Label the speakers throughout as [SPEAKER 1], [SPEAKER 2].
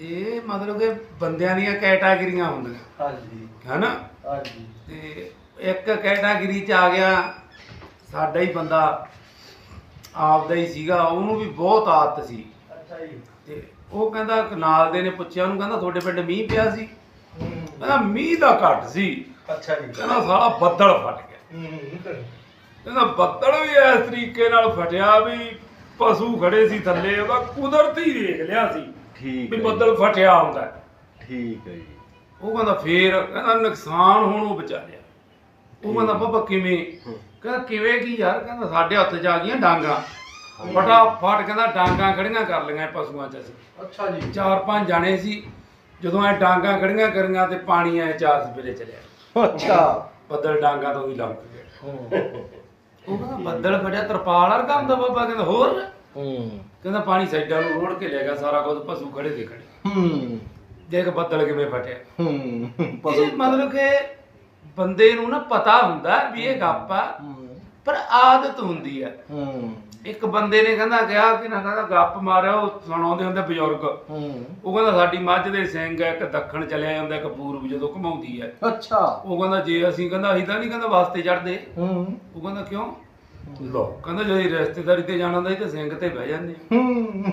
[SPEAKER 1] ਇਹ ਮਤਲਬ ਕਿ ਬੰਦਿਆਂ ਦੀਆਂ ਕੈਟਾਗਰੀਆਂ ਹੁੰਦੀਆਂ।
[SPEAKER 2] ਹਾਂਜੀ।
[SPEAKER 1] ਹੈਨਾ?
[SPEAKER 2] ਹਾਂਜੀ।
[SPEAKER 1] ਤੇ ਇੱਕ ਕੈਟਾਗਰੀ ਚ ਆ ਗਿਆ ਸਾਡਾ ਹੀ ਬੰਦਾ ਆਪਦਾ ਹੀ ਸੀਗਾ ਉਹਨੂੰ ਵੀ ਬਹੁਤ ਆਦਤ ਸੀ।
[SPEAKER 2] ਅੱਛਾ ਜੀ।
[SPEAKER 1] ਤੇ ਉਹ ਕਹਿੰਦਾ ਕਿ ਨਾਲ ਦੇ ਨੇ ਪੁੱਛਿਆ ਉਹਨੂੰ ਕਹਿੰਦਾ ਤੁਹਾਡੇ ਪਿੰਡ ਮੀਂਹ ਪਿਆ ਸੀ। ਕਹਿੰਦਾ ਮੀਂਹ ਦਾ ਘੱਟ ਸੀ।
[SPEAKER 2] ਅੱਛਾ ਜੀ।
[SPEAKER 1] ਕਹਿੰਦਾ ਸਾਲਾ ਬੱਦਲ ਫਟ ਗਿਆ।
[SPEAKER 2] ਹੂੰ
[SPEAKER 1] ਕਹਿੰਦਾ ਬੱਦਲ ਵੀ ਇਸ ਤਰੀਕੇ ਨਾਲ ਫਟਿਆ ਵੀ ਪਸ਼ੂ ਖੜੇ ਸੀ ਥੱਲੇ ਉਹਦਾ ਕੁਦਰਤੀ ਵੇਖ ਲਿਆ ਸੀ।
[SPEAKER 3] ਠੀਕ
[SPEAKER 1] ਵੀ
[SPEAKER 3] ਹੈ
[SPEAKER 1] ਬੱਦਲ ਫਟਿਆ ਹੁੰਦਾ ਹੈ।
[SPEAKER 3] ਠੀਕ ਹੈ ਜੀ।
[SPEAKER 1] ਉਹ ਕਹਿੰਦਾ ਫੇਰ ਕਹਿੰਦਾ ਨੁਕਸਾਨ ਹੁਣ ਉਹ ਬਚਾ ਲਿਆ ਉਹ ਕਹਿੰਦਾ ਬਾਬਾ ਕਿਵੇਂ? ਕਹਿੰਦਾ ਕਿਵੇਂ ਕੀ ਯਾਰ? ਕਹਿੰਦਾ ਸਾਡੇ ਹੱਥ 'ਚ ਆ ਗਈਆਂ ਡਾਂਗਾ। ਫਟਾਫਟ ਕਹਿੰਦਾ ਡਾਂਗਾ ਖੜੀਆਂ ਕਰ ਲਈਆਂ ਪਸ਼ੂਆਂ 'ਚ ਅਸੀਂ।
[SPEAKER 2] ਅੱਛਾ ਜੀ।
[SPEAKER 1] ਚਾਰ ਪੰਜ ਜਾਣੇ ਸੀ। ਜਦੋਂ ਐ ਡਾਂਗਾ ਖੜੀਆਂ ਕਰੀਆਂ ਤੇ ਪਾਣੀ ਐ ਚਾਰ ਸਵੇਰੇ ਚਲਿਆ।
[SPEAKER 2] ਅੱਛਾ।
[SPEAKER 1] ਬੱਦਲ ਡਾਂਗਾ ਤੋਂ ਵੀ ਲੰਘ ਗਿਆ ਉਹ ਕਹਿੰਦਾ ਬੱਦਲ ਫਟਿਆ ਤਰਪਾਲ ਵਰਗਾ ਹੁੰਦਾ ਬਾਬਾ ਕਹਿੰਦਾ ਹੋਰ?
[SPEAKER 2] ਹੂੰ।
[SPEAKER 1] ਕਹਿੰਦਾ ਪਾਣੀ ਸਾਈਡਾਂ ਨੂੰ ਰੋੜ ਕੇ ਲੈ ਗਿਆ ਸਾਰਾ ਕੁਝ ਪਸ਼ੂ ਖੜੇ ਦੇ ਖੜੇ।
[SPEAKER 2] ਹੂੰ।
[SPEAKER 1] ਦੇਖ ਬੱਦਲ ਕਿਵੇਂ ਫਟਿਆ।
[SPEAKER 2] ਹੂੰ।
[SPEAKER 1] ਇਹ ਮਤਲਬ ਕਿ ਬੰਦੇ ਨੂੰ ਨਾ ਪਤਾ ਹੁੰਦਾ ਵੀ ਇਹ ਗੱਪ ਆ ਪਰ ਆਦਤ ਹੁੰਦੀ ਹੈ
[SPEAKER 2] ਹੂੰ।
[SPEAKER 1] ਇੱਕ ਬੰਦੇ ਨੇ ਕਹਿੰਦਾ ਕਿਹਾ ਕਿ ਨਾ ਕਹਿੰਦਾ ਗੱਪ ਮਾਰਿਆ ਉਹ ਸੁਣਾਉਂਦੇ ਹੁੰਦੇ ਬਜ਼ੁਰਗ।
[SPEAKER 2] ਹੂੰ।
[SPEAKER 1] ਉਹ ਕਹਿੰਦਾ ਸਾਡੀ ਮੱਝ ਦੇ ਸਿੰਘ ਹੈ ਇੱਕ ਦੱਖਣ ਚਲਿਆ ਜਾਂਦਾ ਇੱਕ ਪੂਰਬ ਜਦੋਂ ਘਮਾਉਂਦੀ ਹੈ
[SPEAKER 2] ਅੱਛਾ।
[SPEAKER 1] ਉਹ ਕਹਿੰਦਾ ਜੇ ਅਸੀਂ ਕਹਿੰਦਾ ਅਸੀਂ ਤਾਂ ਨਹੀਂ ਕਹਿੰਦਾ ਵਾਸਤੇ ਚੜਦੇ।
[SPEAKER 2] ਹੂੰ।
[SPEAKER 1] ਉਹ ਕਹਿੰਦਾ ਕਿਉਂ? ਲੋ। ਕਹਿੰਦਾ ਜੇ ਰਿਸ਼ਤੇਦਾਰੀ ਤੇ ਜਾਣਾ ਹੁੰਦਾ ਸੀ ਤੇ ਸਿੰਘ ਤੇ ਬਹਿ ਜਾਂਦੇ।
[SPEAKER 2] ਹੂੰ।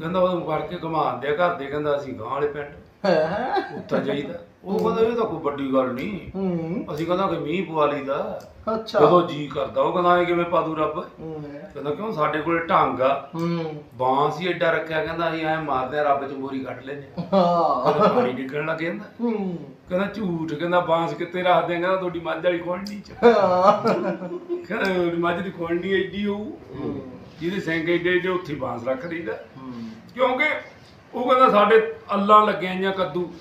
[SPEAKER 1] ਕਹਿੰਦਾ ਉਹ ਕਰਕੇ ਘਮਾਉਂਦੇ ਆ ਘਰ ਦੇ ਕਹਿੰਦਾ ਅਸੀਂ ਗਾਂ ਵਾਲੇ ਪਿੰਡ।
[SPEAKER 2] ਹੈ।
[SPEAKER 1] ਉੱਤਰ ਜਾਈਦਾ। ਉਹ ਕਹਿੰਦਾ ਇਹ ਤਾਂ ਕੋਈ ਵੱਡੀ ਗੱਲ ਨਹੀਂ।
[SPEAKER 2] ਹੂੰ।
[SPEAKER 1] ਅਸੀਂ ਕਹਿੰਦਾ ਕਿ ਮੀਂਹ ਪਵਾ ਲਈਦਾ।
[SPEAKER 2] ਅੱਛਾ।
[SPEAKER 1] ਜਦੋਂ ਜੀ ਕਰਦਾ ਉਹ ਕਹਿੰਦਾ ਇਹ ਕਿਵੇਂ ਪਾਦੂ ਰੱਬ?
[SPEAKER 2] ਹੂੰ।
[SPEAKER 1] ਕਹਿੰਦਾ ਕਿਉਂ? ਸਾਡੇ ਕੋਲੇ ਢੰਗ ਆ।
[SPEAKER 2] ਹੂੰ।
[SPEAKER 1] ਬਾਂਸ ਹੀ ਐਡਾ ਰੱਖਿਆ ਕਹਿੰਦਾ ਅਸੀਂ ਐ ਮਾਰਦੇ ਆ ਰੱਬ ਚ ਮੋਰੀ ਕੱਢ ਲੈਨੇ
[SPEAKER 2] ਹਾਂ।
[SPEAKER 1] ਪਾਣੀ ਨਿਕਲਣ ਲੱਗ ਜਾਂਦਾ।
[SPEAKER 2] ਹੂੰ।
[SPEAKER 1] ਕਹਿੰਦਾ ਝੂਠ ਕਹਿੰਦਾ ਬਾਂਸ ਕਿੱਥੇ ਰੱਖਦੇ ਆ? ਕਹਿੰਦਾ ਤੁਹਾਡੀ ਮੱਝ ਵਾਲੀ ਖੋਲਣੀ ਚ। ਕਹਿੰਦਾ ਤੁਹਾਡੀ ਮੱਝ ਦੀ ਖੋਲਣੀ ਐਡੀ ਹੋਊ। ਜਿਹਦੇ ਸਿੰਘ ਐਡੇ ਐਡੇ ਉੱਥੇ ਬਾਂਸ ਰੱਖ ਦਈਦਾ। ਕਿਉਂਕਿ ਉਹ ਕਹਿੰਦਾ ਸਾਡੇ ਅੱਲਾਂ ਲੱਗੀਆਂ ਜਾਂ ਕੱਦੂ।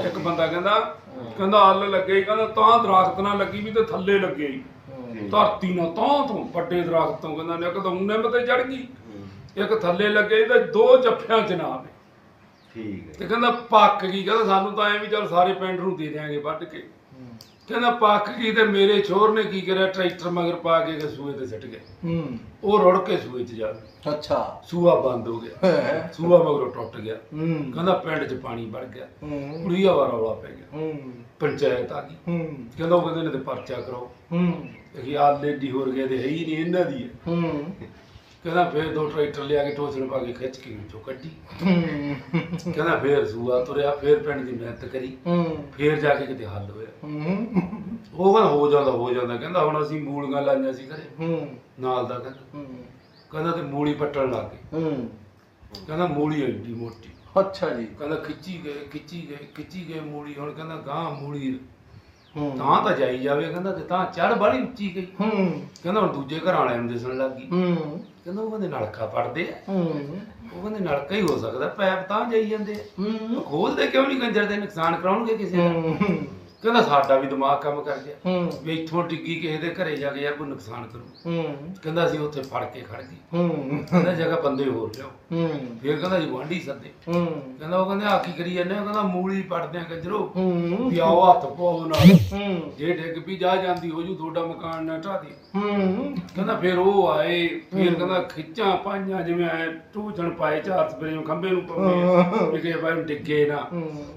[SPEAKER 1] ਇੱਕ ਬੰਦਾ ਕਹਿੰਦਾ ਕਹਿੰਦਾ ਅੱਲ ਲੱਗੇ ਕਹਿੰਦਾ ਤਾਂ ਦਰਖਤ ਨਾਲ ਲੱਗੀ ਵੀ ਤੇ ਥੱਲੇ ਲੱਗੇ। ਧਰਤੀ ਨਾਲ ਤਾਂ ਤੋਂ ਵੱਡੇ ਦਰਖਤ ਤੋਂ ਕਹਿੰਦਾ ਨੇ ਕਦੋਂ ਨਿੰਮ ਤੇ ਚੜ ਗਈ ਇੱਕ ਥੱਲੇ ਲੱਗੇ ਤੇ ਦੋ ਜੱਫਿਆਂ ਆਵੇ।
[SPEAKER 3] ਠੀਕ ਹੈ।
[SPEAKER 1] ਤੇ ਕਹਿੰਦਾ ਪੱਕ ਗਈ ਕਹਿੰਦਾ ਸਾਨੂੰ ਤਾਂ ਐ ਵੀ ਚੱਲ ਸਾਰੇ ਪਿੰਡ ਨੂੰ ਦੇ ਦਿਆਂਗੇ ਵੱਢ ਕੇ। ਕਹਿੰਦਾ ਪੱਕ ਗਈ ਤੇ ਮੇਰੇ ਛੋਰ ਨੇ ਕੀ ਕਰਿਆ? ਟਰੈਕਟਰ ਮਗਰ ਪਾ ਕੇ ਤੇ ਸੂਏ ਤੇ ਸਿੱਟ ਗਿਆ।
[SPEAKER 2] ਹੂੰ।
[SPEAKER 1] ਉਹ ਰੁੜ ਕੇ ਸੂਏ 'ਚ ਜਾ ਵੜਿਆ।
[SPEAKER 2] ਅੱਛਾ।
[SPEAKER 1] ਸੂਆ ਬੰਦ ਹੋ ਗਿਆ।
[SPEAKER 2] ਹੈ।
[SPEAKER 1] ਸੂਆ ਮਗਰੋਂ ਟੁੱਟ ਗਿਆ।
[SPEAKER 2] ਹੂੰ।
[SPEAKER 1] ਕਹਿੰਦਾ ਪਿੰਡ 'ਚ ਪਾਣੀ ਵੜ ਗਿਆ।
[SPEAKER 2] ਹੂੰ।
[SPEAKER 1] ਕੁੜੀਆ ਵਾਲਾ ਰੌਲਾ ਪੈ ਗਿਆ।
[SPEAKER 2] ਹੂੰ।
[SPEAKER 1] ਪੰਚਾਇਤ ਆ ਗਈ।
[SPEAKER 2] ਹੂੰ।
[SPEAKER 1] ਕਹਿੰਦਾ ਉਹ ਕਹਿੰਦੇ ਨੇ ਤੇ ਪਰਚਾ ਕਰੋ
[SPEAKER 2] ਹੂੰ।
[SPEAKER 1] ਕਿ ਆਲੇ ਦੀ ਹੋਰ ਗਏ ਤੇ ਹੈ ਹੀ ਨਹੀਂ ਇਹਨਾਂ ਦੀ ਹੈ।
[SPEAKER 2] ਹੂੰ।
[SPEAKER 1] ਕਹਿੰਦਾ ਫੇਰ ਦੋ ਟਰੈਕਟਰ ਲਿਆ ਕੇ ਟੋਚਣ ਪਾ ਕੇ ਖਿੱਚ ਕੇ ਵਿੱਚੋਂ ਕੱਢੀ। ਕਹਿੰਦਾ ਫੇਰ ਸੂਆ ਤੁਰਿਆ ਫੇਰ ਪਿੰਡ ਦੀ ਮਿਹਨਤ ਕਰੀ। ਫੇਰ ਜਾ ਕੇ ਕਿਤੇ ਹੱਲ ਹੋਇਆ। ਉਹ ਕਹਿੰਦਾ ਹੋ ਜਾਂਦਾ ਹੋ ਜਾਂਦਾ। ਕਹਿੰਦਾ ਹੁਣ ਅਸੀਂ ਮੂਲੀਆਂ ਲਾਈਆਂ ਸੀ ਘਰੇ। ਨਾਲ ਦਾ ਕਹਿੰਦਾ। ਕਹਿੰਦਾ ਤੇ ਮੂਲੀ ਪੱਟਣ ਲੱਗ ਗਏ। ਕਹਿੰਦਾ ਮੂਲੀ ਐਡੀ ਮੋਟੀ।
[SPEAKER 2] ਅੱਛਾ ਜੀ।
[SPEAKER 1] ਕਹਿੰਦਾ ਖਿੱਚੀ ਗਏ ਖਿੱਚੀ ਗਏ ਖਿੱਚੀ ਗਏ ਮੂਲੀ। ਹੁਣ ਕਹਿੰਦਾ ਗਾਂ ਮੂਲੀ
[SPEAKER 2] ਹੂੰ।
[SPEAKER 1] ਤਾਂ ਤਾਂ ਜਾਈ ਜਾਵੇ ਕਹਿੰਦਾ ਤੇ ਤਾਂ ਚੜ ਬੜੀ ਉੱਚੀ ਗਈ।
[SPEAKER 2] ਹੂੰ।
[SPEAKER 1] ਕਹਿੰਦਾ ਹੁਣ ਦੂਜੇ ਘਰ ਵਾਲਿਆਂ ਨੂੰ ਦਿਸਣ ਲੱਗ ਗਈ।
[SPEAKER 2] ਹੂੰ।
[SPEAKER 1] ਕਹਿੰਦਾ ਉਹ ਕਹਿੰਦੇ ਨਲਕਾ ਪੜਦੇ ਆ।
[SPEAKER 2] ਹੂੰ।
[SPEAKER 1] ਉਹ ਕਹਿੰਦੇ ਨਲਕਾ ਹੀ ਹੋ ਸਕਦਾ ਪੈਪ ਤਾਂ ਜਾਈ ਜਾਂਦੇ ਆ।
[SPEAKER 2] ਹੂੰ।
[SPEAKER 1] ਖੋਲਦੇ ਕਿਉਂ ਨਹੀਂ ਕੰਜਰ ਦੇ ਨੁਕਸਾਨ ਕਰਾਉਣਗੇ ਕਿਸੇ ਦਾ।
[SPEAKER 2] ਹੂੰ।
[SPEAKER 1] ਕਹਿੰਦਾ ਸਾਡਾ ਵੀ ਦਿਮਾਗ ਕੰਮ ਕਰ ਗਿਆ।
[SPEAKER 2] ਹੂੰ।
[SPEAKER 1] ਵੀ ਇੱਥੋਂ ਡਿੱਗੀ ਕਿਸੇ ਦੇ ਘਰੇ ਜਾ ਕੇ ਯਾਰ ਕੋਈ ਨੁਕਸਾਨ ਕਰੂ।
[SPEAKER 2] ਹੂੰ।
[SPEAKER 1] ਕਹਿੰਦਾ ਅਸੀਂ ਉੱਥੇ ਫੜ ਕੇ ਖੜ ਗਏ।
[SPEAKER 2] ਹੂੰ।
[SPEAKER 1] ਕਹਿੰਦਾ ਜਗ੍ਹਾ ਬੰਦੇ ਹੋਰ ਲਿਆਓ।
[SPEAKER 2] ਹੂੰ।
[SPEAKER 1] ਫਿਰ ਕਹਿੰਦਾ ਜੀ ਗੁਆਂਢੀ ਸੱਦੇ।
[SPEAKER 2] ਹੂੰ।
[SPEAKER 1] ਕਹਿੰਦਾ ਉਹ ਕਹਿੰਦੇ ਆ ਕੀ ਕਰੀ ਜਾਂਦੇ ਹੋ? ਕਹਿੰਦਾ ਮੂਲੀ ਪੜਦੇ ਆ ਕੰਜਰੋ।
[SPEAKER 2] ਹੂੰ।
[SPEAKER 1] ਵੀ ਆਓ ਹੱਥ ਪਾਓ ਨਾਲ।
[SPEAKER 2] ਹੂੰ।
[SPEAKER 1] ਜੇ ਡਿੱਗ ਵੀ ਜਾ ਜਾਂਦੀ ਹੋ ਜੂ ਤੁਹਾਡਾ ਮਕਾਨ ਨਾ ਢਾਹ ਦੇ
[SPEAKER 2] ਹੂੰ।
[SPEAKER 1] ਕਹਿੰਦਾ ਫਿਰ ਉਹ ਆਏ ਫਿਰ ਕਹਿੰਦਾ ਖਿੱਚਾਂ ਪਾਈਆਂ ਜਿਵੇਂ ਐ ਟੂਚਣ ਪਾਏ ਚਾਰ ਸਪਰੇ ਖੰਬੇ ਨੂੰ ਪਾਉਂਦੇ ਵੀ ਕਿ ਬਾਈ ਡਿੱਗੇ ਨਾ।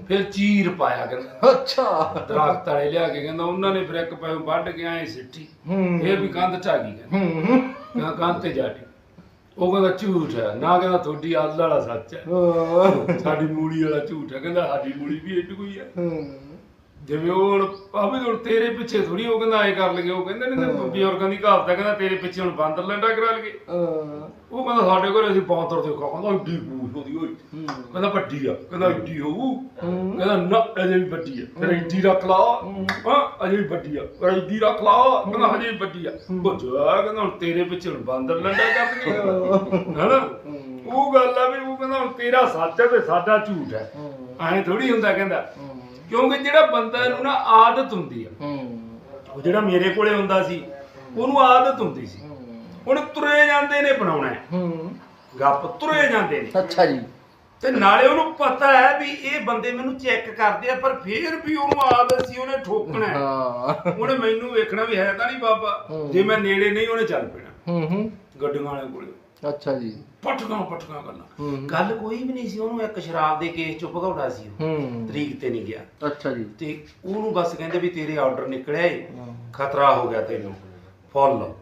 [SPEAKER 1] ਫਿਰ ਚੀਰ ਪਾਇਆ ਕਹਿੰਦਾ।
[SPEAKER 2] ਅੱਛਾ।
[SPEAKER 1] ਦਰਖਤ ਵਾਲੇ ਲਿਆ ਕੇ ਕਹਿੰਦਾ ਉਹਨਾਂ ਨੇ ਫਿਰ ਇੱਕ ਪੈ ਵੱਢ ਕੇ ਆਏ ਸਿੱਟੀ।
[SPEAKER 2] ਹੂੰ।
[SPEAKER 1] ਇਹ ਵੀ ਕੰਧ ਗਈ। ਕਹਿੰਦਾ
[SPEAKER 2] ਹੂੰ।
[SPEAKER 1] ਕਹਿੰਦਾ ਕੰਧ ਤੇ ਜਾ ਕੇ। ਉਹ ਕਹਿੰਦਾ ਝੂਠ ਹੈ। ਨਾ ਕਹਿੰਦਾ ਤੁਹਾਡੀ ਅੱਲ ਵਾਲਾ ਸੱਚ ਹੈ।
[SPEAKER 2] ਹੂੰ।
[SPEAKER 1] ਸਾਡੀ ਮੂਲੀ ਵਾਲਾ ਝੂਠ ਹੈ। ਕਹਿੰਦਾ ਸਾਡੀ ਮੂਲੀ ਵੀ ਏਡੀ ਕੋਈ ਹੈ।
[SPEAKER 2] ਹੂੰ।
[SPEAKER 1] ਜਿਵੇਂ ਉਹ ਹੁਣ ਭਾਵੇਂ ਹੁਣ ਤੇਰੇ ਪਿੱਛੇ ਥੋੜੀ ਉਹ ਕਹਿੰਦਾ ਐ ਕਰ ਲਗੇ ਉਹ ਕਹਿੰਦੇ ਨੇ ਬਜ਼ੁਰਗਾਂ ਦੀ ਕਹਾਵਤ ਹੈ ਕਹਿੰਦਾ ਤੇਰੇ ਪਿੱਛੇ ਹੁਣ ਬਾਂਦਰ ਲੰਡਾ ਕਰਾ ਲਗੇ ਉਹ ਕਹਿੰਦਾ ਸਾਡੇ ਘਰੇ ਅਸੀਂ ਬਾਂਦਰ ਤੇ ਕਹਿੰਦਾ ਏਡੀ ਪੂਛ ਉਹਦੀ ਹੋਈ ਕਹਿੰਦਾ ਵੱਡੀ ਆ ਕਹਿੰਦਾ ਏਡੀ ਹੋਊ। ਕਹਿੰਦਾ ਨਾ ਅਜੇ ਵੀ ਵੱਡੀ ਆ। ਫਿਰ ਏਡੀ ਰੱਖ ਲਾ। ਹਾਂ। ਅਜੇ ਵੀ ਵੱਡੀ ਆ। ਫਿਰ ਏਡੀ ਰੱਖ ਲਾ। ਕਹਿੰਦਾ ਹਜੇ ਵੀ ਵੱਡੀ ਆ। ਬੁੱਝਾ ਕਹਿੰਦਾ ਹੁਣ ਤੇਰੇ ਪਿੱਛੇ ਹੁਣ ਬਾਂਦਰ ਲੰਡਾ ਕਰਨਗੇ। ਹੈਨਾ? ਉਹ ਗੱਲ ਆ ਵੀ ਉਹ ਕਹਿੰਦਾ ਹੁਣ ਤੇਰਾ ਸੱਚ ਹੈ ਤੇ ਸਾਡਾ ਝੂਠ ਹੈ। ਐਂ ਥੋੜੀ ਹੁੰਦਾ ਕਹਿੰਦਾ। ਕਿਉਂਕਿ ਜਿਹੜਾ ਬੰਦਾ ਨੂੰ ਨਾ ਆਦਤ ਹੁੰਦੀ ਆ। ਉਹ ਜਿਹੜਾ ਮੇਰੇ ਕੋਲੇ ਹੁੰਦਾ ਸੀ ਉਹਨੂੰ ਆਦਤ ਹੁੰਦੀ ਸੀ। ਹੁਣ ਤੁਰੇ ਜਾਂਦੇ ਨੇ ਬਣਾਉਣਾ ਹੈ। ਗੱਪ ਤੁਰੇ ਜਾਂਦੇ ਨੇ।
[SPEAKER 2] ਅੱਛਾ ਜੀ।
[SPEAKER 1] ਤੇ ਨਾਲੇ ਉਹਨੂੰ ਪਤਾ ਹੈ ਵੀ ਇਹ ਬੰਦੇ ਮੈਨੂੰ ਚੈੱਕ ਕਰਦੇ ਆ ਪਰ ਫੇਰ ਵੀ ਉਹਨੂੰ ਆਦਤ ਸੀ ਉਹਨੇ ਠੋਕਣਾ ਹੈ।
[SPEAKER 2] ਹਾਂ।
[SPEAKER 1] ਉਹਨੇ ਮੈਨੂੰ ਵੇਖਣਾ ਵੀ ਹੈ ਤਾਂ ਨਹੀਂ ਬਾਬਾ। ਜੇ ਮੈਂ ਨੇੜੇ ਨਹੀਂ ਉਹਨੇ ਚੱਲ ਪੈਣਾ।
[SPEAKER 2] ਹੂੰ ਹੂੰ।
[SPEAKER 1] ਗੱਡੀਆਂ ਵਾਲੇ ਕੋਲੇ।
[SPEAKER 2] ਅੱਛਾ ਜੀ।
[SPEAKER 1] ਪਟਕਾਂ ਪਟਕਾਂ ਗੱਲਾਂ ਗੱਲ ਕੋਈ ਵੀ ਨਹੀਂ ਸੀ ਉਹਨੂੰ ਇੱਕ ਸ਼ਰਾਬ ਦੇ ਕੇਸ ਚੋਂ ਭਗੌੜਾ ਸੀ ਉਹ। ਤਰੀਕ ਤੇ ਨਹੀਂ ਗਿਆ।
[SPEAKER 2] ਅੱਛਾ ਜੀ।
[SPEAKER 1] ਤੇ ਉਹਨੂੰ ਬਸ ਕਹਿੰਦੇ ਵੀ ਤੇਰੇ ਆਰਡਰ ਨਿਕਲਿਆ ਏ। ਖਤਰਾ ਹੋ ਗਿਆ ਤੈਨੂੰ। ਫੁੱਲ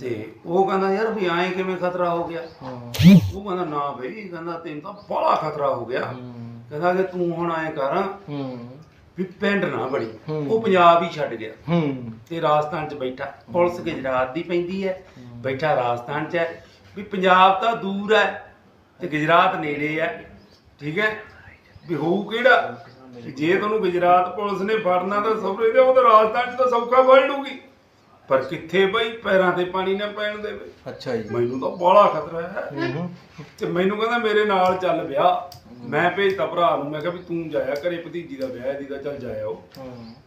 [SPEAKER 1] ਤੇ ਉਹ ਕਹਿੰਦਾ ਯਾਰ ਵੀ ਐਂ ਕਿਵੇਂ ਖਤਰਾ ਹੋ ਗਿਆ? ਉਹ ਕਹਿੰਦਾ ਨਾ ਬਈ ਕਹਿੰਦਾ ਤੈਨੂੰ ਤਾਂ ਬੜਾ ਖਤਰਾ ਹੋ ਗਿਆ। ਕਹਿੰਦਾ ਕਿ ਤੂੰ ਹੁਣ ਐਂ ਕਰ ਵੀ ਪਿੰਡ ਨਾ ਬੜੀ। ਉਹ ਪੰਜਾਬ ਹੀ ਛੱਡ ਗਿਆ। ਤੇ ਰਾਜਸਥਾਨ 'ਚ ਬੈਠਾ। ਪੁਲਿਸ ਗੁਜਰਾਤ ਦੀ ਪੈਂਦੀ ਹੈ। ਬੈਠਾ ਰਾਜਸਥਾਨ 'ਚ ਹੈ। ਵੀ ਪੰਜਾਬ ਤਾਂ ਦੂਰ ਹੈ ਤੇ ਗੁਜਰਾਤ ਨੇੜੇ ਹੈ। ਠੀਕ ਹੈ? ਵੀ ਹੋਊ ਕਿਹੜਾ? ਜੇ ਤੁਹਾਨੂੰ ਗੁਜਰਾਤ ਪੁਲਿਸ ਨੇ ਫੜਨਾ ਤਾਂ ਸਭਰੇ ਦੇ ਉਹ ਤਾਂ ਰਾਜਸਥਾਨ 'ਚ ਤਾਂ ਸੌਖਾ ਫੜ ਲੂਗੀ ਪਰ ਕਿੱਥੇ ਬਈ ਪੈਰਾਂ ਤੇ ਪਾਣੀ ਨਾ ਪੈਣ ਦੇਵੇ?
[SPEAKER 2] ਅੱਛਾ ਜੀ।
[SPEAKER 1] ਮੈਨੂੰ ਤਾਂ ਬੜਾ ਖਤਰਾ ਹੈ। ਤੇ ਮੈਨੂੰ ਕਹਿੰਦਾ ਮੇਰੇ ਨਾਲ ਚੱਲ ਵਿਆਹ। ਮੈਂ ਭੇਜਤਾ ਭਰਾ ਨੂੰ ਮੈਂ ਕਿਹਾ ਵੀ ਤੂੰ ਜਾਇਆ ਘਰੇ ਭਤੀਜੀ ਦਾ ਵਿਆਹ ਦੀ ਦਾ ਚੱਲ ਜਾਇਆ ਉਹ।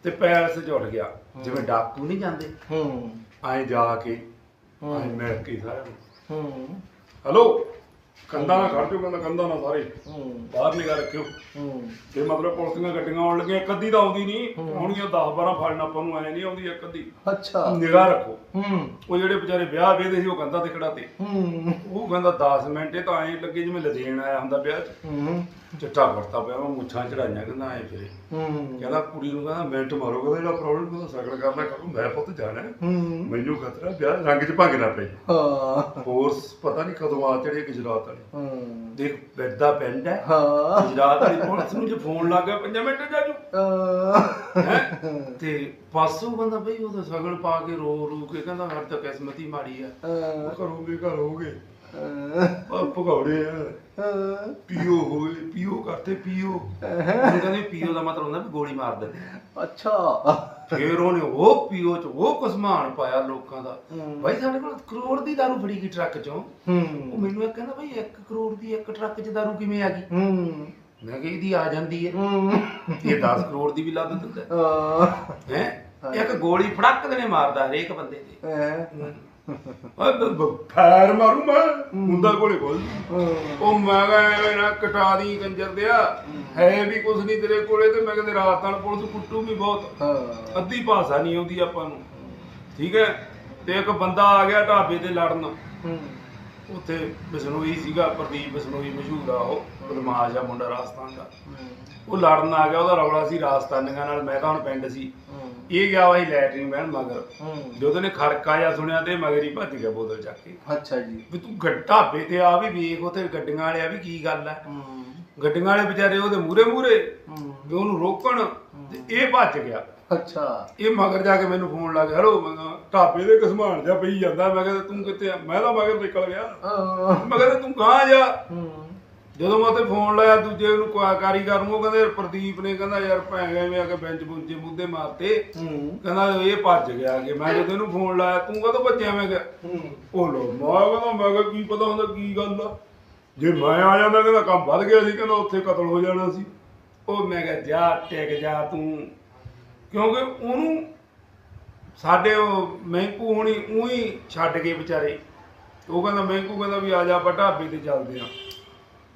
[SPEAKER 1] ਤੇ ਪੈਲਸ ਚ ਉੱਠ ਗਿਆ। ਜਿਵੇਂ ਡਾਕੂ ਨਹੀਂ ਜਾਂਦੇ।
[SPEAKER 2] ਹੂੰ।
[SPEAKER 1] ਐਂ ਜਾ ਕੇ। ਐਂ ਮਿਲ ਕੇ ਸਾਰਿਆਂ ਨੂੰ।
[SPEAKER 2] ਹੂੰ
[SPEAKER 1] ਹਲੋ ਕੰਦਾ ਨਾ ਖੜ ਜਾਓ ਕਹਿੰਦਾ ਕੰਦਾ ਨਾ ਸਾਰੇ
[SPEAKER 2] ਹੂੰ
[SPEAKER 1] ਬਾਹਰ ਨਿਗਾ ਰੱਖਿਓ
[SPEAKER 2] ਹੂੰ
[SPEAKER 1] ਤੇ ਮਤਲਬ ਪੁਲਿਸ ਦੀਆਂ ਗੱਡੀਆਂ ਆਉਣ ਲੱਗੀਆਂ ਇੱਕ ਅੱਧੀ ਤਾਂ ਆਉਂਦੀ ਨਹੀਂ ਆਉਣੀਆਂ 10 12 ਫੜਨ ਆਪਾਂ ਨੂੰ ਐ ਨਹੀਂ ਆਉਂਦੀ ਇੱਕ ਅੱਧੀ
[SPEAKER 2] ਅੱਛਾ
[SPEAKER 1] ਨਿਗਾ ਰੱਖੋ
[SPEAKER 2] ਹੂੰ
[SPEAKER 1] ਉਹ ਜਿਹੜੇ ਵਿਚਾਰੇ ਵਿਆਹ ਵੇਦੇ ਸੀ ਉਹ ਕੰਦਾ ਤੇ ਖੜਾ ਤੇ
[SPEAKER 2] ਹੂੰ
[SPEAKER 1] ਉਹ ਕਹਿੰਦਾ 10 ਮਿੰਟ ਤਾਂ ਐਂ ਲੱਗੇ ਜਿਵੇਂ ਲਦੇਣ ਆਇਆ ਹੁੰਦਾ ਵਿਆਹ 'ਚ
[SPEAKER 2] ਹੂੰ
[SPEAKER 1] ਚਿੱਟਾ ਕੁੜਤਾ ਪਿਆ ਉਹ ਮੁੱਛਾਂ ਚੜਾਈਆਂ ਕਹਿੰਦਾ ਐ ਫਿਰੇ।
[SPEAKER 2] ਹੂੰ।
[SPEAKER 1] ਕਹਿੰਦਾ ਕੁੜੀ ਨੂੰ ਕਹਿੰਦਾ ਮਿੰਟ ਮਾਰੋ ਕਹਿੰਦਾ ਜਿਹੜਾ ਪ੍ਰੋਬਲਮ ਕਹਿੰਦਾ ਸਗੜ ਕਰਨਾ ਕਰੂੰ ਮੈਂ ਪੁੱਤ ਜਾਣਾ
[SPEAKER 2] ਹੈ।
[SPEAKER 1] ਮੈਨੂੰ ਖਤਰਾ ਵਿਆਹ ਰੰਗ 'ਚ ਭੰਗ ਨਾ ਪਈ
[SPEAKER 2] ਹਾਂ।
[SPEAKER 1] ਫੋਰਸ ਪਤਾ ਨਹੀਂ ਕਦੋਂ ਆ ਚੜੇ ਗੁਜਰਾਤ ਵਾਲੀ।
[SPEAKER 2] ਹੂੰ।
[SPEAKER 1] ਦੇਖ ਬੈਠਦਾ ਪਿੰਡ ਹੈ।
[SPEAKER 2] ਹਾਂ।
[SPEAKER 1] ਗੁਜਰਾਤ ਵਾਲੀ ਪੁਲਿਸ ਨੂੰ ਜੇ ਫੋਨ ਲੱਗ ਗਿਆ 5 ਮਿੰਟ ਜਾਜੂ
[SPEAKER 2] ਅਹ,
[SPEAKER 1] ਹੈ। ਤੇ ਪਾਸੋਂ ਬੰਦਾ ਬਈ ਉਹ ਤਾਂ ਸਗਣ ਪਾ ਕੇ ਰੋ ਰੂ ਕੇ ਕਹਿੰਦਾ ਹਰ ਤਾਂ ਕਿਸਮਤ ਹੀ ਮਾੜੀ ਆ ਕਰੋਗੇ ਕਰੋਗੇ। ਆ ਭਗੌੜੇ ਆ। ਪੀਓ ਹੋਏ ਪੀਓ ਕਰਤੇ ਪੀਓ। ਉਹ ਕਹਿੰਦੇ ਪੀਓ ਦਾ ਮਤਲਬ ਹੁੰਦਾ ਵੀ ਗੋਲੀ ਮਾਰ ਦਿੰਦੇ
[SPEAKER 2] ਅੱਛਾ।
[SPEAKER 1] ਫੇਰ ਉਹਨੇ ਉਹ ਪੀਓ ਚ ਉਹ ਕੁਸਮਾਨ ਪਾਇਆ ਲੋਕਾਂ ਦਾ। ਬਾਈ ਸਾਡੇ ਕੋਲ ਕਰੋੜ ਦੀ ਦਾਰੂ ਫੜੀ ਗਈ ਟਰੱਕ ਚੋਂ। ਉਹ ਮੈਨੂੰ ਇਹ ਕਹਿੰਦਾ ਬਈ 1 ਕਰੋੜ ਦੀ ਇੱਕ ਟਰੱਕ 'ਚ ਦਾਰੂ ਕਿਵੇਂ ਆ ਗਈ? ਮੈਂ ਕਿਹਾ ਇਹਦੀ ਆ ਜਾਂਦੀ ਹੈ। ਇਹ 10 ਕਰੋੜ ਦੀ ਵੀ ਲੱਦ ਦਿੰਦਾ। ਹੈ। ਇੱਕ ਗੋਲੀ ਫੜਕ ਦੇਣੇ ਮਾਰਦਾ ਹਰੇਕ ਬੰਦੇ ਤੇ।
[SPEAKER 2] ਅਹ,
[SPEAKER 1] ਓਏ ਬ- ਬ- ਫੈਰ ਮਾਰੂ ਮੈਂ ਮੁੰਡਾ ਕੋਲੇ ਕੋਲ
[SPEAKER 2] ਅਹ,
[SPEAKER 1] ਉਹ ਮੈਂ ਕਿਹਾ ਐਵੇਂ ਨਾ ਕਟਾ ਦੀ ਕੰਜਰ ਦਿਆ। ਹੈ ਵੀ ਕੁਛ ਨਹੀਂ ਤੇਰੇ ਕੋਲੇ ਤੇ ਮੈਂ ਕਹਿੰਦੇ ਰਾਤ ਨਾਲ ਪੁਲਿਸ ਕੁੱਟੂ ਵੀ ਬਹੁਤ।
[SPEAKER 2] ਹਾਂ।
[SPEAKER 1] ਅੱਧੀ ਭਾਸ਼ਾ ਨਹੀਂ ਆਉਂਦੀ ਆਪਾਂ ਨੂੰ। ਠੀਕ ਹੈ? ਤੇ ਇੱਕ ਬੰਦਾ ਆ ਗਿਆ ਢਾਬੇ ਤੇ ਲੜਨ। ਉੱਥੇ ਬਿਸ਼ਨੋਈ ਸੀਗਾ ਪ੍ਰਦੀਪ ਬਿਸ਼ਨੋਈ ਮਸ਼ਹੂਰ ਆ ਉਹ ਬਦਮਾਸ਼ ਆ ਮੁੰਡਾ ਰਾਜਸਥਾਨ ਦਾ। ਉਹ ਲੜਨ ਆ ਗਿਆ ਉਹਦਾ ਰੌਲਾ ਸੀ ਰਾਜਸਥਾਨੀਆਂ ਨਾਲ। ਮੈਂ ਤਾਂ ਹੁਣ ਪਿੰਡ ਸੀ। ਇਹ ਗਿਆ ਵਾਹੀ ਲੈਟਰਿੰਗ ਬਹਿਣ ਮਗਰ।
[SPEAKER 2] ਹੂੰ।
[SPEAKER 1] ਜਦੋਂ ਨੇ ਖੜਕਾ ਜਾਂ ਸੁਣਿਆ ਤੇ ਮਗਰ ਹੀ ਭੱਜ ਗਿਆ ਬੋਤਲ ਚੱਕ ਕੇ।
[SPEAKER 2] ਅੱਛਾ ਜੀ।
[SPEAKER 1] ਵੀ ਤੂੰ ਗ- ਢਾਬੇ ਤੇ ਆ ਵੀ ਵੇਖ ਉਥੇ ਗੱਡੀਆਂ ਵਾਲੇ ਆ ਵੀ ਕੀ ਗੱਲ ਹੈ
[SPEAKER 2] ਹੂੰ।
[SPEAKER 1] ਗੱਡੀਆਂ ਵਾਲੇ ਵਿਚਾਰੇ ਉਹਦੇ ਮੂਰੇ ਮੂਰੇ
[SPEAKER 2] ਹੂੰ।
[SPEAKER 1] ਵੀ ਉਹਨੂੰ ਰੋਕਣ ਤੇ ਇਹ ਭੱਜ ਗਿਆ।
[SPEAKER 2] ਅੱਛਾ।
[SPEAKER 1] ਇਹ ਮਗਰ ਜਾ ਕੇ ਮੈਨੂੰ ਫੋਨ ਲਾ ਗਿਆ ਹੈਲੋ ਮੈਂ ਕਿਹਾ, ਢਾਬੇ ਦੇ ਘਸਮਾਨ ਜਾ ਪਈ ਜਾਂਦਾ। ਮੈਂ ਕਹਿੰਦਾ ਤੂੰ ਕਿੱਥੇ ਆ? ਮੈਂ ਤਾਂ ਮਗਰ ਨਿਕਲ ਗਿਆ। ਮੈਂ ਕਹਿੰਦਾ ਤੂੰ ਕਹਾਂ ਜਾ
[SPEAKER 2] ਹੂੰ।
[SPEAKER 1] ਜਦੋਂ ਮੈਂ ਉੱਥੇ ਫੋਨ ਲਾਇਆ ਦੂਜੇ ਨੂੰ ਕਾ- ਕਾਰੀਗਰ ਨੂੰ ਉਹ ਕਹਿੰਦੇ ਪ੍ਰਦੀਪ ਨੇ ਕਹਿੰਦਾ ਯਾਰ ਭੈਣ ਐਵੇਂ ਆ ਕੇ ਬੈਂਚ ਬੁੰਚੇ ਮੁੱਦੇ ਮਾਰਤੇ।
[SPEAKER 2] ਹੂੰ।
[SPEAKER 1] ਕਹਿੰਦਾ ਇਹ ਭੱਜ ਗਿਆ ਕਿ ਮੈਂ ਜਦੋਂ ਇਹਨੂੰ ਫੋਨ ਲਾਇਆ ਤੂੰ ਕਦੋਂ ਭੱਜਿਆ? ਮੈਂ ਕਿਹਾ
[SPEAKER 2] ਹੂੰ।
[SPEAKER 1] ਉਹ ਲੋ ਮੈਂ ਕਹਿੰਦਾ ਮੈਂ ਕਿਹਾ ਕੀ ਪਤਾ ਹੁੰਦਾ ਕੀ ਗੱਲ ਆ? ਜੇ ਮੈਂ ਆ ਜਾਂਦਾ ਕਹਿੰਦਾ ਕੰਮ ਵੱਧ ਗਿਆ ਸੀ ਕਹਿੰਦਾ ਉੱਥੇ ਕਤਲ ਹੋ ਜਾਣਾ ਸੀ। ਉਹ ਮੈਂ ਕਿਹਾ ਜਾ ਟਿਕ ਜਾ ਤੂੰ। ਕਿਉਂਕਿ ਉਹਨੂੰ ਸਾਡੇ ਉਹ ਮਹਿਕੂ ਹੋਣੀ ਉਹੀ ਛੱਡ ਕੇ ਵਿਚਾਰੇ। ਉਹ ਕਹਿੰਦਾ ਮਹਿਕੂ ਕਹਿੰਦਾ ਵੀ ਆ ਜਾ ਆਪਾਂ ਢਾਬੇ ਤੇ ਚੱਲਦੇ ਆ।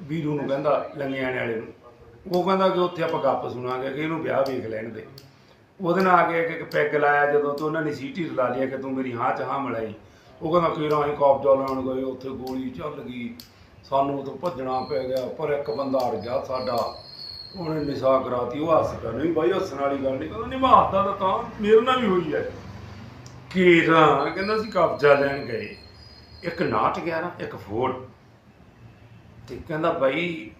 [SPEAKER 1] ਵੀਰੂ ਨੂੰ ਕਹਿੰਦਾ ਲੰਗਿਆਣੇ ਵਾਲੇ ਨੂੰ। ਉਹ ਕਹਿੰਦਾ ਕਿ ਉੱਥੇ ਆਪਾਂ ਗੱਪ ਸੁਣਾਂਗੇ, ਕਿ ਇਹਨੂੰ ਵਿਆਹ ਵੇਖ ਲੈਣ ਦੇ। ਉਹਦੇ ਨਾਲ ਆ ਕੇ ਇੱਕ ਪੈਗ ਲਾਇਆ, ਜਦੋਂ ਤੋਂ ਉਹਨਾਂ ਨੇ ਸੀਟੀ ਰਲਾ ਲਿਆ ਕਿ ਤੂੰ ਮੇਰੀ ਹਾਂ ਚ ਹਾਂ ਮਿਲਾਈ। ਉਹ ਕਹਿੰਦਾ ਕਿਰਾਂ ਅਸੀਂ ਕਬਜ਼ਾ ਲੈਣ ਗਏ, ਉੱਥੇ ਗੋਲੀ ਚੱਲ ਗਈ। ਸਾਨੂੰ ਉਦੋਂ ਭੱਜਣਾ ਪੈ ਗਿਆ, ਪਰ ਇੱਕ ਬੰਦਾ ਅੜ ਗਿਆ ਸਾਡਾ। ਉਹਨੇ ਨਿਸ਼ਾ ਕਰਾਤੀ, ਉਹ ਹੱਸ ਪਿਆ, ਨਹੀਂ ਬਾਈ, ਹੱਸਣ ਵਾਲੀ ਗੱਲ ਨਹੀਂ, ਕਹਿੰਦਾ ਨਹੀਂ ਮੈਂ ਹੱਸਦਾ ਤਾਂ ਤਾਂ, ਮੇਰੇ ਨਾਲ ਵੀ ਹੋਈ ਹੈ। ਕਿਰਾਂ, ਕਹਿੰਦਾ, ਅਸੀਂ ਕਬਜ਼ਾ ਲੈਣ ਗਏ। ਇੱਕ ਨਾਟ 11 ਇੱਕ ਫੋਰ ਤੇ ਕਹਿੰਦਾ ਬਾਈ,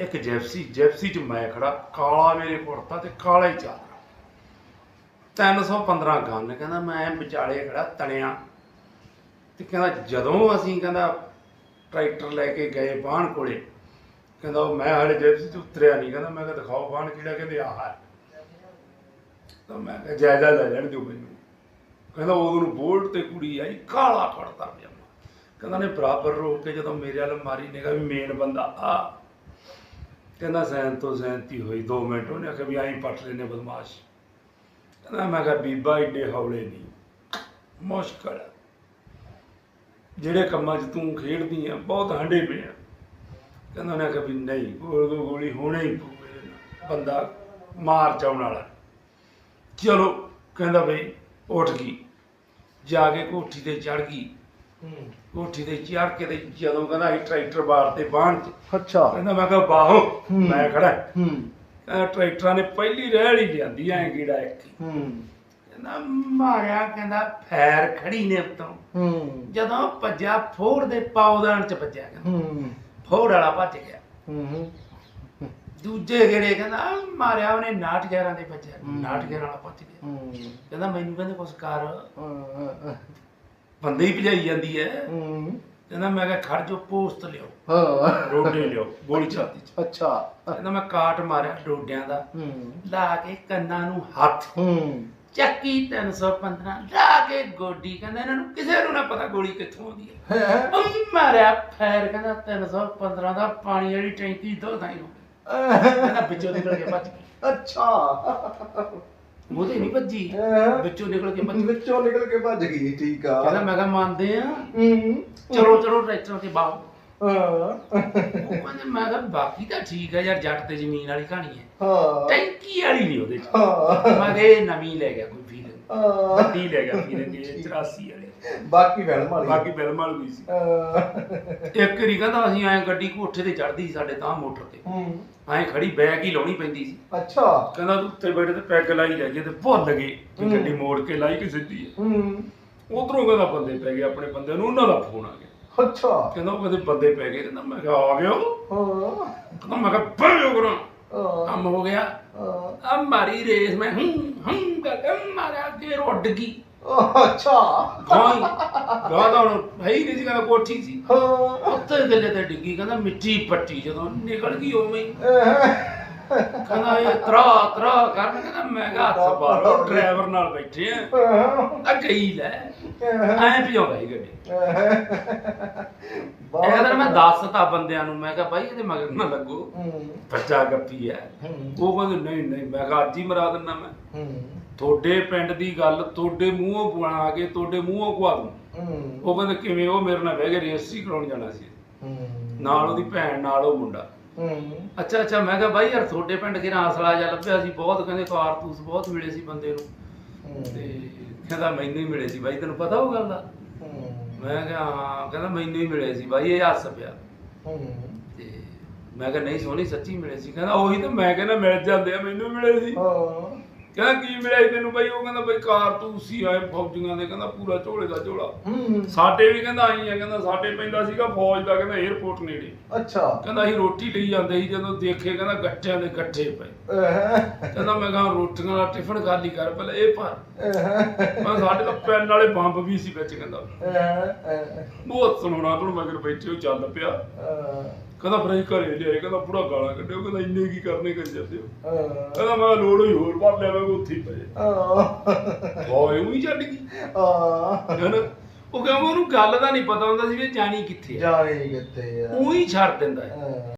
[SPEAKER 1] ਇੱਕ ਜੈਪਸੀ ਜੈਪਸੀ ਚ ਮੈਂ ਖੜਾ, ਕਾਲਾ ਮੇਰੇ ਕੁੜਤਾ ਤੇ ਕਾਲਾ ਹੀ ਚਾਦਰਾ 315 ਗੰਨ, ਕਹਿੰਦਾ ਮੈਂ ਵਿਚਾਲੇ ਖੜਾ, ਤਣਿਆ। ਤੇ ਕਹਿੰਦਾ ਜਦੋਂ ਅਸੀਂ ਕਹਿੰਦਾ ਟਰੈਕਟਰ ਲੈ ਕੇ ਗਏ ਬਾਹਣ ਕੋਲੇ, ਕਹਿੰਦਾ ਉਹ ਮੈਂ ਹਾਲੇ ਜੈਪਸੀ ਚ ਉਤਰਿਆ ਨਹੀਂ, ਕਹਿੰਦਾ ਮੈਂ ਕਿਹਾ ਦਿਖਾਓ ਬਾਹਣ ਕਿਹੜਾ, ਕਹਿੰਦੇ ਆਹ ਤਾਂ ਮੈਂ ਕਿਹਾ ਜਾਇਜ਼ਾ ਲੈ ਲੈਣ ਦਿਓ ਮੈਨੂੰ। ਕਹਿੰਦਾ ਉਦੋਂ ਨੂੰ ਬੋਲਟ ਤੇ ਕੁੜੀ ਆਈ, ਕਾਲਾ ਕੁੜਤਾ ਪਜਾਮਾ ਕਹਿੰਦਾ ਨੇ ਬਰਾਬਰ ਰੋਕ ਕੇ ਜਦੋਂ ਮੇਰੇ ਵੱਲ ਮਾਰੀ ਨਿਗਾ ਵੀ ਮੇਨ ਬੰਦਾ ਆ। ਕਹਿੰਦਾ ਸੈਨ ਤੋਂ ਸੈਨਤੀ ਹੋਈ 2 ਮਿੰਟ ਉਹਨੇ ਆਖਿਆ ਵੀ ਆਈ ਪੱਟ ਲੈਨੇ ਬਦਮਾਸ਼। ਕਹਿੰਦਾ ਮੈਂ ਕਿਹਾ ਬੀਬਾ ਏਡੇ ਹੌਲੇ ਨਹੀਂ, ਮੁਸ਼ਕਲ ਜਿਹੜੇ ਕੰਮਾਂ 'ਚ ਤੂੰ ਖੇਡਦੀ ਆ, ਬਹੁਤ ਹੰਡੇ ਪਏ ਆ। ਕਹਿੰਦਾ ਉਹਨੇ ਆਖਿਆ ਵੀ ਨਹੀਂ, ਗੋਲ ਗੋਲ ਗੋਲੀ ਹੋਣੇ ਹੀ ਪਊ ਬੰਦਾ ਮਾਰ ਚਾਉਣ ਵਾਲਾ। ਚਲੋ, ਕਹਿੰਦਾ ਬਈ ਉੱਠ ਗਈ। ਜਾ ਕੇ ਕੋਠੀ ਤੇ ਚੜ ਗਈ। ਕੋਠੀ ਤੇ ਚੜ ਕੇ ਤੇ ਜਦੋਂ ਕਹਿੰਦਾ ਅਸੀਂ ਟਰੈਕਟਰ ਬਾੜ ਤੇ ਬਾਹਣ ਚ।
[SPEAKER 2] ਅੱਛਾ।
[SPEAKER 1] ਕਹਿੰਦਾ ਮੈਂ ਕਿਹਾ ਬਾਹੋ। ਮੈਂ ਖੜਾ
[SPEAKER 2] ਹੂੰ।
[SPEAKER 1] ਕਹਿੰਦਾ ਟਰੈਕਟਰਾਂ ਨੇ ਪਹਿਲੀ ਰਹਿਲ ਹੀ ਜਾਂਦੀ ਐ ਕੀੜਾ ਇੱਕ ਹੀ।
[SPEAKER 2] ਹੂੰ।
[SPEAKER 1] ਕਹਿੰਦਾ ਮਾਰਿਆ ਕਹਿੰਦਾ ਫੈਰ ਖੜੀ ਨੇ ਉਤੋਂ।
[SPEAKER 2] ਹੂੰ।
[SPEAKER 1] ਜਦੋਂ ਭੱਜਿਆ ਫੋੜ ਦੇ ਪਾਉਦਾਨ ਚ ਭੱਜਿਆ ਕਹਿੰਦਾ।
[SPEAKER 2] ਹੂੰ।
[SPEAKER 1] ਫੋੜ ਵਾਲਾ ਭੱਜ ਗਿਆ।
[SPEAKER 2] ਹੂੰ।
[SPEAKER 1] ਦੂਜੇ ਗੇੜੇ ਕਹਿੰਦਾ ਮਾਰਿਆ ਉਹਨੇ ਨਾਟ ਗਿਆਰਾਂ ਦੇ ਭੱਜਿਆ।
[SPEAKER 2] ਹੂੰ।
[SPEAKER 1] ਨਾਟ ਗਿਆਰਾਂ ਵਾਲਾ ਭੱਜ ਗਿਆ।
[SPEAKER 2] ਹੂੰ।
[SPEAKER 1] ਕਹਿੰਦਾ ਮੈਨੂੰ ਕਹਿੰਦੇ ਕੁਛ ਕਰ। ਬੰਦੇ ਹੀ ਭਜਾਈ ਜਾਂਦੀ ਐ
[SPEAKER 2] ਹੂੰ।
[SPEAKER 1] ਕਹਿੰਦਾ ਮੈਂ ਕਿਹਾ ਖੜ ਜੋ ਪੋਸਟ ਲਿਓ
[SPEAKER 2] ਹਾਂ।
[SPEAKER 1] ਰੋਡੇ ਲਿਓ ਗੋਲੀ ਛਾਤੀ ਚ।
[SPEAKER 2] ਅੱਛਾ।
[SPEAKER 1] ਕਹਿੰਦਾ ਮੈਂ ਕਾਟ ਮਾਰਿਆ ਡੋਡਿਆਂ ਦਾ।
[SPEAKER 2] ਹੂੰ।
[SPEAKER 1] ਲਾ ਕੇ ਕੰਨਾਂ ਨੂੰ ਹੱਥ।
[SPEAKER 2] ਹੂੰ।
[SPEAKER 1] ਚੱਕੀ 315 ਲਾ ਕੇ ਗੋਡੀ। ਕਹਿੰਦਾ ਇਹਨਾਂ ਨੂੰ ਕਿਸੇ ਨੂੰ ਨਾ ਪਤਾ ਗੋਲੀ ਕਿੱਥੋਂ ਆਉਂਦੀ ਹੈ।
[SPEAKER 2] ਹੈਂ?
[SPEAKER 1] ਮਾਰਿਆ ਫੈਰ ਕਹਿੰਦਾ 315 ਦਾ ਪਾਣੀ ਵਾਲੀ ਟੈਂਕੀ ਦੋ ਥਾਈ ਨੂੰ ਕਹਿੰਦਾ ਵਿੱਚੋਂ ਨਿਕਲ ਕੇ ਗਈ।
[SPEAKER 2] ਅੱਛਾ।
[SPEAKER 1] ਉਹਦੇ ਨਹੀਂ ਭੱਜੀ।
[SPEAKER 2] ਹੈਂ?
[SPEAKER 1] ਵਿੱਚੋਂ ਨਿਕਲ ਕੇ ਭੱਜ।
[SPEAKER 2] ਵਿੱਚੋਂ ਨਿਕਲ ਕੇ ਭੱਜ ਗਈ ਠੀਕ ਆ।
[SPEAKER 1] ਕਹਿੰਦਾ ਮੈਂ ਕਿਹਾ ਮੰਨਦੇ ਆ।
[SPEAKER 2] ਹੂੰ
[SPEAKER 1] ਚਲੋ ਚਲੋ ਟਰੈਕਟਰਾਂ ਤੇ ਬਾਹੋ
[SPEAKER 2] ਹਾਂ।
[SPEAKER 1] ਉਹ ਕਹਿੰਦੇ ਮੈਂ ਕਿਹਾ ਬਾਕੀ ਤਾਂ ਠੀਕ ਹੈ ਯਾਰ ਜੱਟ ਤੇ ਜ਼ਮੀਨ ਵਾਲੀ ਕਹਾਣੀ ਹੈ।
[SPEAKER 2] ਹਾਂ।
[SPEAKER 1] ਟੈਂਕੀ ਵਾਲੀ ਨਹੀਂ ਉਹਦੇ ਚ।
[SPEAKER 2] ਹਾਂ।
[SPEAKER 1] ਮੈਂ ਕਿਹਾ ਇਹ ਨਵੀਂ ਲੈ ਗਿਆ ਕੋਈ ਫੀਲ
[SPEAKER 2] ਹਾਂ।
[SPEAKER 1] ਵੱਡੀ ਲੈ ਗਿਆ ਫੀਲ ਕਿ 84 ਵਾਲੇ।
[SPEAKER 2] ਬਾਕੀ ਫਿਲਮ ਵਾਲੀ।
[SPEAKER 1] ਬਾਕੀ ਫਿਲਮ ਵਾਲੀ ਹੋਈ ਸੀ। ਇੱਕ ਵਾਰੀ ਕਹਿੰਦਾ ਅਸੀਂ ਐਂ ਗੱਡੀ ਕੋਠੇ ਤੇ ਚੜਦੀ ਸੀ ਸਾਡੇ ਤਾਂ ਮੋਟਰ ਤੇ।
[SPEAKER 2] ਹੂੰ।
[SPEAKER 1] ਐਂ ਖੜੀ ਬੈਗ ਹੀ ਲਾਉਣੀ ਪੈਂਦੀ ਸੀ।
[SPEAKER 2] ਅੱਛਾ।
[SPEAKER 1] ਕਹਿੰਦਾ ਤੂੰ ਉੱਤੇ ਬੈਠੇ ਤੇ ਪੈਗ ਲਾਈ ਗਏ ਤੇ ਭੁੱਲ ਗਏ ਕਿ। ਗੱਡੀ ਮੋੜ ਕੇ ਲਾਈ ਕਿ ਸਿੱਧੀ ਹੈ
[SPEAKER 2] ਹੂੰ।
[SPEAKER 1] ਉਧਰੋਂ ਕਹਿੰਦਾ ਬੰਦੇ ਪੈ ਗਏ ਆਪਣੇ ਬੰਦੇ ਨੂੰ ਉਹਨਾਂ ਦਾ ਫੋਨ ਆ ਗਿਆ।
[SPEAKER 2] ਅੱਛਾ।
[SPEAKER 1] ਕਹਿੰਦਾ ਉਹ ਕਹਿੰਦੇ ਬੰਦੇ ਪੈ ਗਏ ਕਹਿੰਦਾ ਮੈਂ ਕਿਹਾ ਆ ਉਹ।
[SPEAKER 2] ਹਾਂ।
[SPEAKER 1] ਕਹਿੰਦਾ ਮੈਂ ਕਿਹਾ ਪੜਿਓ ਕਰਾਂ
[SPEAKER 2] ਹਾਂ
[SPEAKER 1] ਕੰਮ ਹੋ ਗਿਆ। ਮਾਰੀ ਰੇਸ ਮੈਂ ਹੂੰ ਹੂੰ ਕਰਕੇ ਮਾਰਿਆ ਅੱਗੇ ਰੁੱਡ ਗਈ।
[SPEAKER 2] ਅੱਛਾ।
[SPEAKER 1] ਗਾਈ ਗਾਦਾ ਹੁਣ ਹੀ ਨਹੀਂ ਸੀ ਕਹਿੰਦਾ ਕੋਠੀ ਸੀ।
[SPEAKER 2] ਹਾਂ
[SPEAKER 1] ਉੱਤੇ ਗੱਲੇ ਤੇ ਡਿੱਗੀ ਕਹਿੰਦਾ ਮਿੱਟੀ ਪੱਟੀ ਜਦੋਂ ਨਿਕਲ ਗਈ ਉਵੇਂ ਹੀ। ਕਹਿੰਦਾ ਇਹ ਤਰਾ ਤਰਾ ਕਰਨ ਕਹਿੰਦਾ ਮੈਂ ਕਿਹਾ ਹੱਥ ਬਾਰੋ ਡਰਾਈਵਰ ਨਾਲ ਬੈਠੇ ਆ। ਤਾਂ ਗਈ ਲੈ ਐਂ ਭਜਾਉਂਦਾ ਹੀ ਗੱਡੀ। ਇਹ ਤਾਂ ਮੈਂ ਦੱਸਤਾ ਬੰਦਿਆਂ ਨੂੰ ਮੈਂ ਕਿਹਾ ਬਾਈ ਇਹਦੇ ਮਗਰ ਨਾ ਲੱਗੋ।
[SPEAKER 2] ਹੂੰ,
[SPEAKER 1] ਬੱਚਾ ਗੱਪੀ ਐ।
[SPEAKER 2] ਹੂੰ,
[SPEAKER 1] ਉਹ ਕਹਿੰਦੇ ਨਹੀਂ ਨਹੀਂ ਮੈਂ ਕਿਹਾ ਅੱਜ ਹੀ ਮਰਾ ਦਿੰਦਾ ਮੈਂ।
[SPEAKER 2] ਹੂੰ,
[SPEAKER 1] ਤੁਹਾਡੇ ਪਿੰਡ ਦੀ ਗੱਲ ਤੁਹਾਡੇ ਮੂੰਹੋਂ ਬਣਾ ਕੇ ਤੁਹਾਡੇ ਮੂੰਹੋਂ ਗਵਾ ਦੂੰ।
[SPEAKER 2] ਹੂੰ,
[SPEAKER 1] ਉਹ ਕਹਿੰਦੇ ਕਿਵੇਂ? ਉਹ ਮੇਰੇ ਨਾਲ ਬਹਿ ਕੇ ਰਜਿਸਟਰੀ ਕਰਾਉਣ ਜਾਣਾ ਸੀ।
[SPEAKER 2] ਹੂੰ,
[SPEAKER 1] ਨਾਲ ਉਹਦੀ ਭੈਣ ਨਾਲ ਉਹ ਮੁੰਡਾ।
[SPEAKER 2] ਹੂੰ,
[SPEAKER 1] ਅੱਛਾ ਅੱਛਾ ਮੈਂ ਕਿਹਾ ਬਾਈ ਯਾਰ ਤੁਹਾਡੇ ਪਿੰਡ ਕਿਹੜਾ ਅਸਲਾ ਜਿਹਾ ਲੱਭਿਆ ਸੀ ਬਹੁਤ ਕਹਿੰਦੇ ਕਾਰਤੂਸ ਬਹੁਤ ਮਿਲੇ ਸੀ ਬੰਦੇ ਨੂੰ। ਤੇ ਕਹਿੰਦਾ ਮੈਨੂੰ ਹੀ ਮਿਲੇ ਸੀ ਬਾਈ ਤੈਨੂੰ ਪਤਾ ਉਹ ਗੱਲ ਦਾ?
[SPEAKER 2] ਹੂੰ,
[SPEAKER 1] ਮੈਂ ਕਿਹਾ ਹਾਂ ਕਹਿੰਦਾ ਮੈਨੂੰ ਹੀ ਮਿਲੇ ਸੀ ਬਾਈ ਇਹ ਹੱਸ ਪਿਆ।
[SPEAKER 2] ਹੂੰ,
[SPEAKER 1] ਤੇ ਮੈਂ ਕਿਹਾ ਨਹੀਂ ਸੋਹਣੀ ਸੱਚੀ ਮਿਲੇ ਸੀ। ਕਹਿੰਦਾ ਉਹੀ ਤਾਂ ਮੈਂ ਕਹਿੰਦਾ ਮਿਲ ਜਾਂਦੇ ਆ ਮੈਨੂੰ ਮਿਲੇ ਸੀ।
[SPEAKER 2] ਹਾਂ,
[SPEAKER 1] ਕਹਿੰਦਾ ਕੀ ਮਿਲਿਆ ਤੈਨੂੰ ਬਾਈ? ਉਹ ਕਹਿੰਦਾ ਬਾਈ ਕਾਰਤੂਸ ਸੀ ਆਏ ਫੌਜੀਆਂ ਦੇ ਕਹਿੰਦਾ ਪੂਰਾ ਝੋਲੇ ਦਾ ਝੋਲਾ। ਸਾਡੇ ਵੀ ਕਹਿੰਦਾ ਆਈ ਆ ਕਹਿੰਦਾ ਸਾਡੇ ਪੈਂਦਾ ਸੀਗਾ ਫੌਜ ਦਾ ਕਹਿੰਦਾ 에어ਪੋਰਟ ਨੇੜੇ।
[SPEAKER 2] ਅੱਛਾ।
[SPEAKER 1] ਕਹਿੰਦਾ ਅਸੀਂ ਰੋਟੀ ਲਈ ਜਾਂਦੇ ਸੀ ਜਦੋਂ ਦੇਖੇ ਕਹਿੰਦਾ ਗੱਠਿਆਂ ਦੇ ਗੱਠੇ ਪਏ। ਕਹਿੰਦਾ ਮੈਂ ਕਹਾਂ ਰੋਟੀਆਂ ਦਾ ਟਿਫਨ ਖਾਲੀ ਕਰ ਪਹਿਲਾਂ ਇਹ ਭਰ। ਮੈਂ ਸਾਡੇ ਤਾਂ ਪੈਨ ਵਾਲੇ ਬੰਬ ਵੀ ਸੀ ਵਿੱਚ ਕਹਿੰਦਾ। ਬਹੁਤ ਸੁਣਾਉਣਾ ਤੁਹਾਨੂੰ ਮਗਰ ਬੈਠੇ ਚੱਲ ਪਿਆ। ਕਹਿੰਦਾ ਫਿਰ ਅਸੀਂ ਘਰੇ ਲਿਆਏ ਕਹਿੰਦਾ ਪੂਰਾ ਗਾਲਾਂ ਕੱਢਿਓ ਕਹਿੰਦਾ ਇੰਨੇ ਕੀ ਕਰਨੇ ਕਰੀ ਜਾਂਦੇ ਹੋ? ਕਹਿੰਦਾ ਮੈਂ ਲੋੜ ਹੋਈ ਹੋਰ ਭਰ ਲਿਆ ਮੈਂ ਉੱਥੇ ਹੀ ਪਏ ਹੋਏ ਉਹੀ ਛੱਡ ਗਈ। ਹੈਨਾ? ਉਹ ਕਹਿੰਦਾ ਉਹਨੂੰ ਗੱਲ ਦਾ ਨਹੀਂ ਪਤਾ ਹੁੰਦਾ ਸੀ ਵੀ ਇਹ ਜਾਣੀ ਕਿੱਥੇ ਆ।
[SPEAKER 2] ਜਾਣੀ ਕਿੱਥੇ ਆ।
[SPEAKER 1] ਉਹੀ ਛੱਡ ਦਿੰਦਾ ਹੈ।